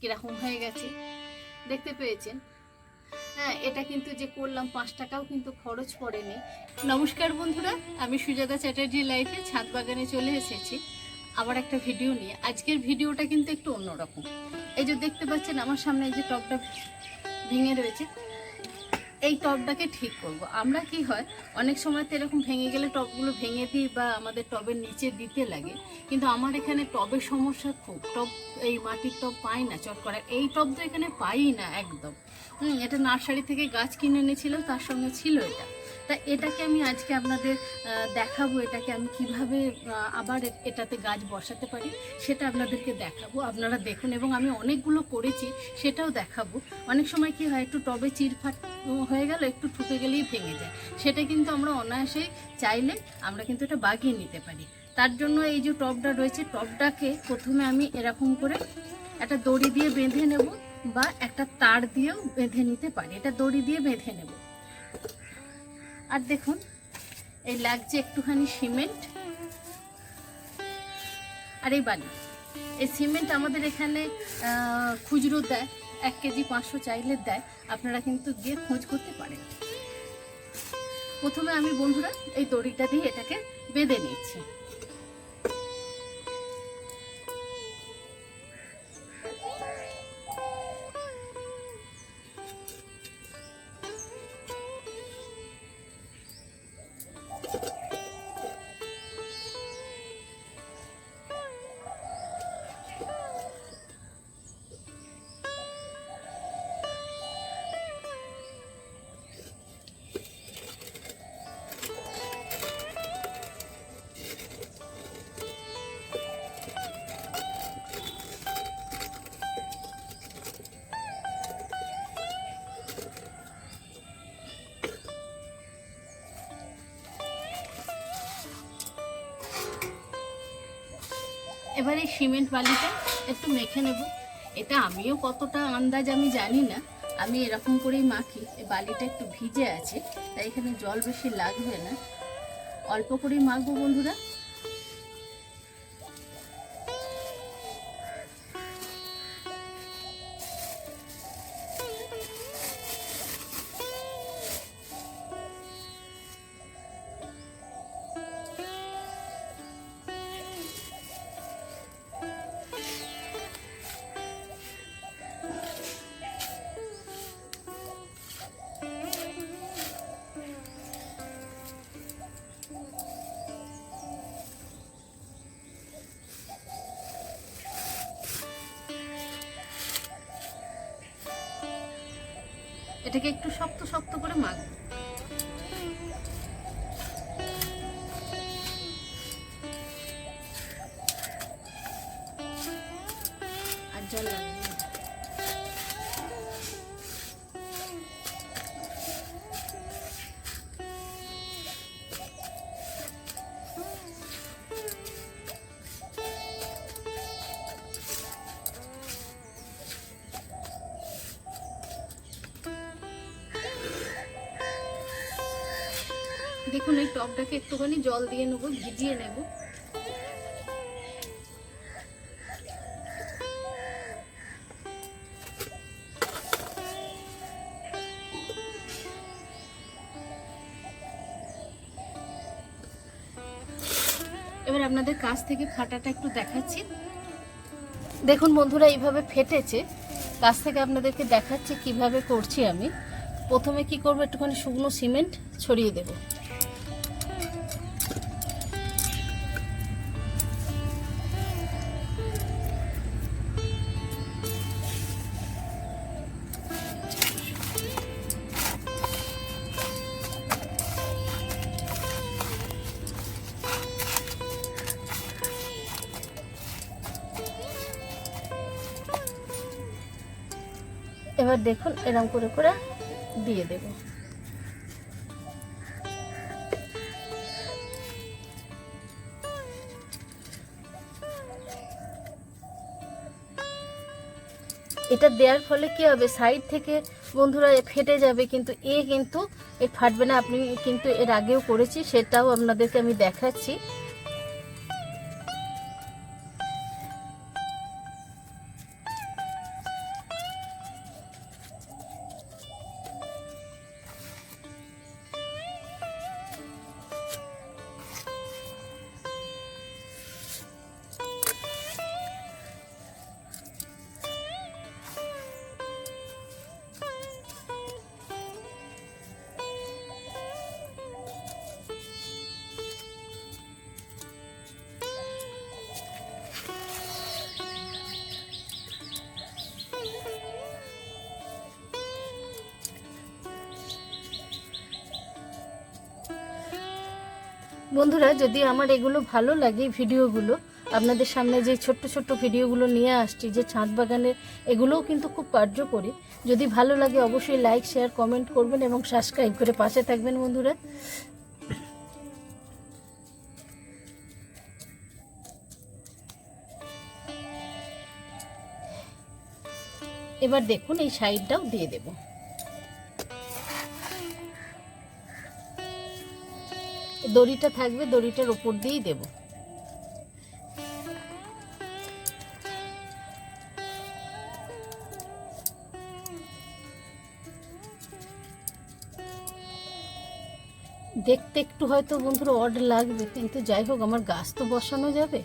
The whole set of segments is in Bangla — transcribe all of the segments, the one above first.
কীরকম হয়ে গেছে, দেখতে পেয়েছেন? হ্যাঁ এটা কিন্তু যে করলাম পাঁচ টাকাও কিন্তু খরচ পড়েনি। নমস্কার বন্ধুরা, আমি সুজাতা চ্যাটার্জি লাইফে ছাদ বাগানে চলে এসেছি আবার একটা ভিডিও নিয়ে। আজকের ভিডিওটা কিন্তু একটু অন্যরকম। এই যে দেখতে পাচ্ছেন, আমার সামনে যে টপটা ভেঙে রয়েছে। এই টবটাকে ঠিক করব। আমরা কি হয়, অনেক সময় তো এরকম ভেঙে গেলে টবগুলো ভেঙে দিই বা আমাদের টবের নিচে দিতে লাগে। কিন্তু আমার এখানে টবের সমস্যা খুব। টব, এই মাটির টব পাই না, চট করা। এই টব তো এখানে পাই না একদম। হুম, এটা নার্সারি থেকে গাছ কিনে এনেছিল, তার সঙ্গে ছিল এটা। তা এটাকে আমি আজকে আপনাদের দেখাবো এটাকে আমি কীভাবে আবার এটাতে গাছ বসাতে পারি, সেটা আপনাদেরকে দেখাবো। আপনারা দেখুন, এবং আমি অনেকগুলো করেছি, সেটাও দেখাবো। অনেক সময় কি হয়, একটু টবে চিরফাট হয়ে গেল, একটু ঠুকে গেলেই ভেঙে যায়। সেটা কিন্তু আমরা অনায়াসেই চাইলে আমরা কিন্তু এটা বাগিয়ে নিতে পারি। তার জন্য এই যে টবটা রয়েছে, টবটাকে প্রথমে আমি এরকম করে একটা দড়ি দিয়ে বেঁধে নেব, বা একটা তার দিয়েও বেঁধে নিতে পারি। এটা দড়ি দিয়ে বেঁধে নেব। আর দেখুন, এই লাগছে একটুখানি সিমেন্ট আর এই বালি। এই সিমেন্ট আমাদের এখানে খুচরো দেয়, এক কেজি পাঁচশো চাইলে দেয়। আপনারা কিন্তু গিয়ে খোঁজ করতে পারেন। প্রথমে আমি বন্ধুরা এই দড়িটা দিয়ে এটাকে বেঁধে নিচ্ছি। এবার সিমেন্ট বালিটা একটু মেখে নেব। এটা আমিও কতটা আন্দাজ আমি জানি না। আমি এরকম করেই মাখি। এই বালিটা একটু ভিজে আছে, তাই এখানে জল বেশি লাগবে না। অল্প করেই মাখবো বন্ধুরা। এটাকে একটু শক্ত শক্ত করে মাখবো আর জল লাগবে। দেখুন, এই টকটাকে একটুখানি জল দিয়ে নেব, ভিজিয়ে নেব। এবার আপনাদের কাছ থেকে ফাটাটা একটু দেখাচ্ছি। দেখুন বন্ধুরা, এইভাবে ফেটেছে। কাছ থেকে আপনাদেরকে দেখাচ্ছি কীভাবে করছি আমি। প্রথমে কি করব, একটুখানি শুকনো সিমেন্ট ছড়িয়ে দেবো। এবার দেখুন এরকম করে করে দিয়ে দেব। এটা দেওয়ার ফলে কি হবে? সাইড থেকে বন্ধুরা ফেটে যাবে, কিন্তু এ কিন্তু এ ফাটবে না। আপনি কিন্তু এর আগেও করেছি, সেটাও আপনাদেরকে আমি দেখাচ্ছি। বন্ধুরা, যদি আমার এগুলো ভালো লাগে ভিডিওগুলো, আপনাদের সামনে যে ছোট্ট ছোট্ট ভিডিওগুলো নিয়ে আসছি, যে ছাদ বাগানে এগুলোও কিন্তু খুব কার্যকরী। যদি ভালো লাগে অবশ্যই লাইক শেয়ার কমেন্ট করবেন এবং সাবস্ক্রাইব করে পাশে থাকবেন বন্ধুরা। এবার দেখুন এই সাইডটাও দিয়ে দেব। দড়িটা থাকবে, দড়িটার ওপর দিয়েই দেব। দেখতে একটু হয়তো বন্ধুরা অড লাগবে, কিন্তু যাই হোক, আমার গাছ তো বসানো যাবে।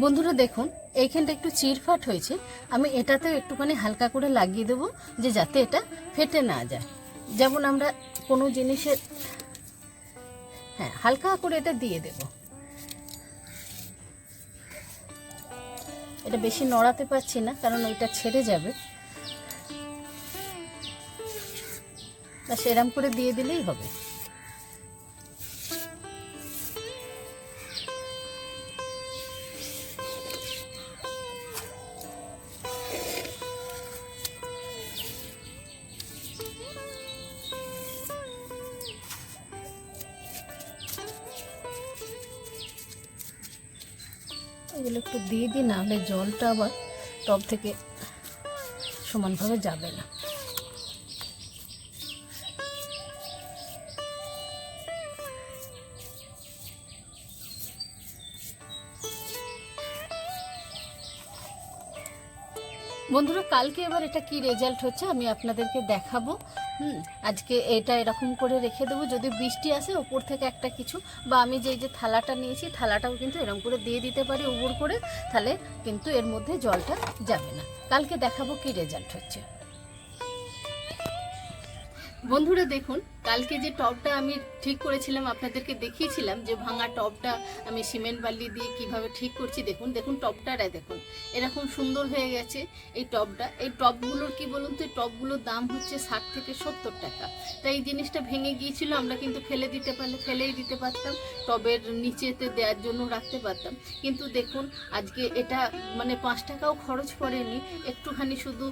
বন্ধুরা দেখুন, এইখানটা একটু চিরফাট হয়েছে। আমি এটাতেও একটুখানি হালকা করে লাগিয়ে দেবো, যে যাতে এটা ফেটে না যায়। যেমন আমরা কোনো জিনিসের হ্যাঁ হালকা করে এটা দিয়ে দেব। এটা বেশি নড়াতে পারছি না, কারণ ওইটা ছেড়ে যাবে। সেরাম করে দিয়ে দিলেই হবে। এগুলো একটু দিয়ে দিই, নাহলে জলটা আবার টব থেকে সমানভাবে যাবে না। বন্ধুরা, কালকে এবার এটা কি রেজাল্ট হচ্ছে আমি আপনাদেরকে দেখাবো। আজকে এটা এরকম করে রেখে দেবো, যদি বৃষ্টি আসে ওপর থেকে একটা কিছু। বা আমি যে যে থালাটা নিয়েছি, থালাটাও কিন্তু এরকম করে দিয়ে দিতে পারি উপর করে, তাহলে কিন্তু এর মধ্যে জলটা যাবে না। কালকে দেখাবো কি রেজাল্ট হচ্ছে। বন্ধুরা দেখুন কালকে যে টবটা আমি ঠিক করেছিলাম, আপনাদেরকে দেখিয়েছিলাম যে ভাঙা টবটা আমি সিমেন্ট বালি দিয়ে কীভাবে ঠিক করছি, দেখুন দেখুন টবটারে দেখুন, এরকম সুন্দর হয়ে গেছে এই টবটা এই টবগুলোর কি বলুন তো, এই টবগুলোর দাম হচ্ছে ষাট থেকে সত্তর টাকা। তাই এই জিনিসটা ভেঙে গিয়েছিল, আমরা কিন্তু ফেলে দিতে পারলে, ফেলেই দিতে পারতাম, টবের নিচেতে দেওয়ার জন্য রাখতে পারতাম। কিন্তু দেখুন, আজকে এটা মানে পাঁচ টাকাও খরচ পড়েনি, একটুখানি শুধু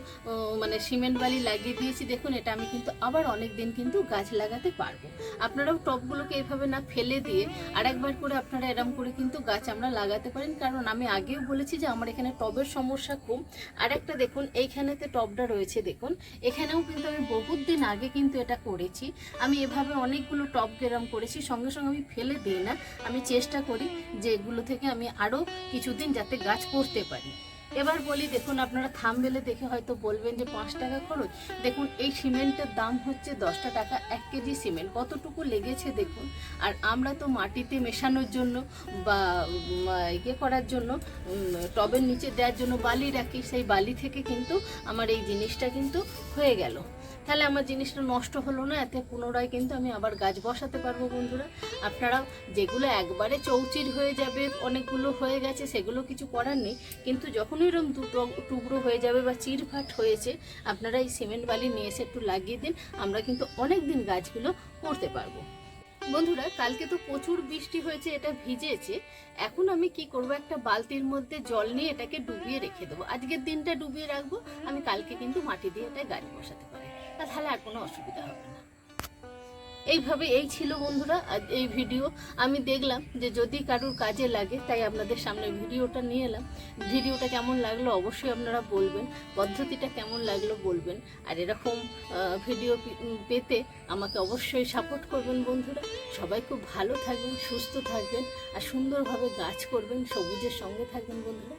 মানে সিমেন্ট বালি লাগিয়ে দিয়েছি, দেখুন, এটা আমি কিন্তু আবার অনেক দিন কিন্তু গাছ লাগাতে পারব। আপনারাও টবগুলোকে এভাবে না ফেলে দিয়ে আরেকবার করে আপনারা এরম করে কিন্তু গাছ আমরা লাগাতে পারেন। কারণ আমি আগেও বলেছি যে আমার এখানে টবের সমস্যা কম আর একটা দেখুন, এইখানেতে টবটা রয়েছে দেখুন। এখানেও কিন্তু আমি বহুত দিন আগে কিন্তু এটা করেছি। আমি এভাবে অনেকগুলো টব গেরাম করেছি। সঙ্গে সঙ্গে আমি ফেলে দিই না। আমি চেষ্টা করি যে এগুলো থেকে আমি আরও কিছুদিন যাতে গাছ করতে পারি। এবার বলি, দেখুন, আপনারা থামবেলে দেখে হয়তো বলবেন যে পাঁচ টাকা খরচ। দেখুন, এই সিমেন্টের দাম হচ্ছে দশটা টাকা, এক কেজি সিমেন্ট। কতটুকু লেগেছে দেখুন। আর আমরা তো মাটিতে মেশানোর জন্য বা ইয়ে করার জন্য টবের নিচে দেওয়ার জন্য বালি রাখি। সেই বালি থেকে কিন্তু আমার এই জিনিসটা কিন্তু হয়ে গেল। তাহলে আমার জিনিসটা নষ্ট হলো না, এতে পুনরায় কিন্তু আমি আবার গাছ বসাতে পারব বন্ধুরা। আপনারা যেগুলো একবারে চৌচির হয়ে যাবে, অনেকগুলো হয়ে গেছে, সেগুলো কিছু করার নেই। কিন্তু যখন এরকম দুটো টুকরো হয়ে যাবে বা চিরফাট হয়েছে, আপনারা এই সিমেন্ট বালি নিয়ে এসে একটু লাগিয়ে দিন, আমরা কিন্তু অনেক দিন গাছগুলো করতে পারব। বন্ধুরা, কালকে তো প্রচুর বৃষ্টি হয়েছে, এটা ভিজেছে। এখন আমি কি করব, একটা বালতির মধ্যে জল নিয়ে এটাকে ডুবিয়ে রেখে দেবো। আজকের দিনটা ডুবিয়ে রাখব, আমি কালকে কিন্তু মাটি দিয়ে এটা গাছ বসাতে পারি। তাহলে আর কোনো অসুবিধা হবে না। এইভাবে এই ছিল বন্ধুরা এই ভিডিও। আমি দেখলাম যে যদি কারুর কাজে লাগে, তাই আপনাদের সামনে ভিডিওটা নিয়ে এলাম। ভিডিওটা কেমন লাগল অবশ্যই আপনারা বলবেন, পদ্ধতিটা কেমন লাগল বলবেন। আর এরকম ভিডিও পেতে আমাকে অবশ্যই সাপোর্ট করবেন বন্ধুরা। সবাই খুব ভালো থাকবেন, সুস্থ থাকবেন, আর সুন্দরভাবে গাছ করবেন, সবুজের সঙ্গে থাকবেন বন্ধুরা।